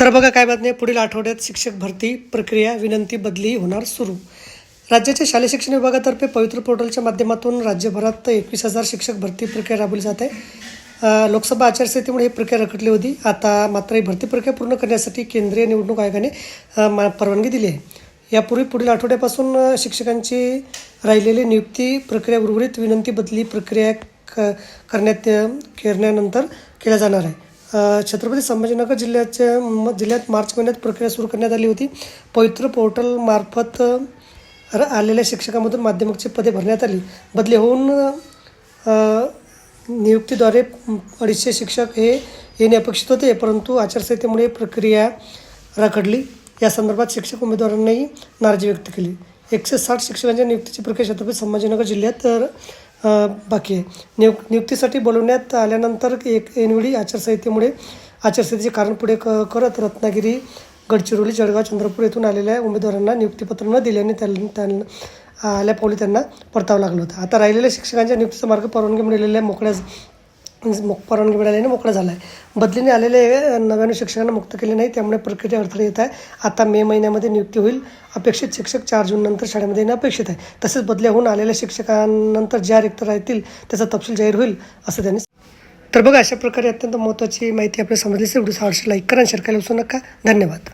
तर बघा काय बातमी पुढील आठवड्यात शिक्षक भरती प्रक्रिया विनंती बदली होणार सुरू. राज्याच्या शालेय शिक्षण विभागातर्फे पवित्र पोर्टलच्या माध्यमातून राज्यभरात एकवीस हजार शिक्षक भरती प्रक्रिया राबवली जात आहे. लोकसभा आचारसंहितेमुळे ही प्रक्रिया रखडली होती. आता मात्र ही भरती प्रक्रिया पूर्ण करण्यासाठी केंद्रीय निवडणूक आयोगाने मा- परवानगी दिली आहे. यापूर्वी पुढील आठवड्यापासून शिक्षकांची राहिलेली नियुक्ती प्रक्रिया उर्वरित विनंती बदली प्रक्रिया क करण्यात करण्यानंतर केल्या जाणार आहे. छत्रपती संभाजीनगर जिल्ह्याच्या म- जिल्ह्यात मार्च महिन्यात प्रक्रिया सुरू करण्यात आली होती. पवित्र पोर्टलमार्फत आलेल्या शिक्षकामधून माध्यमिकची पदे भरण्यात आली. बदली होऊन नियुक्तीद्वारे अडीचशे शिक्षक हे येणे अपेक्षित होते. परंतु आचारसंहितेमुळे प्रक्रिया रखडली. या संदर्भात शिक्षक उमेदवारांनीही नाराजी व्यक्त केली. एकशे साठ शिक्षकांच्या नियुक्तीची प्रक्रिया छत्रपती संभाजीनगर जिल्ह्यात तर बाकी आहे. नियुक नियुक्तीसाठी बोलवण्यात आल्यानंतर एक ऐनवेळी आचारसंहितेमुळे आचारसंहितेचे कारण पुढे क करत रत्नागिरी गडचिरोली जळगाव चंद्रपूर येथून आलेल्या उमेदवारांना नियुक्तीपत्र न दिल्याने त्यांना त्यांना आल्या पावली त्यांना परतावं लागलं होतं. आता राहिलेल्या शिक्षकांच्या नियुक्तीचा मार्ग परवानगी मिळालेल्या मोकळ्या मोक परवानगी मिळाल्याने मोकळा झाला आहे बदलीने आलेले नव्याण्णव शिक्षकांना मुक्त केले नाही त्यामुळे प्रक्रिया अडथळे येत आहे. आता मे महिन्यामध्ये नियुक्ती होईल. अपेक्षित शिक्षक चार जून नंतर शाळेमध्ये येणं अपेक्षित आहे. तसेच बदल्या होऊन आलेल्या शिक्षकांनंतर ज्या रिक्त राहतील त्याचा तपशील जाहीर होईल असं त्यांनी तर बघा अशा प्रकारे अत्यंत महत्त्वाची माहिती आपल्याला समजली असेल व्हिडिओ आवडशी लाईक करा शेअर करायला विसरू नका. धन्यवाद.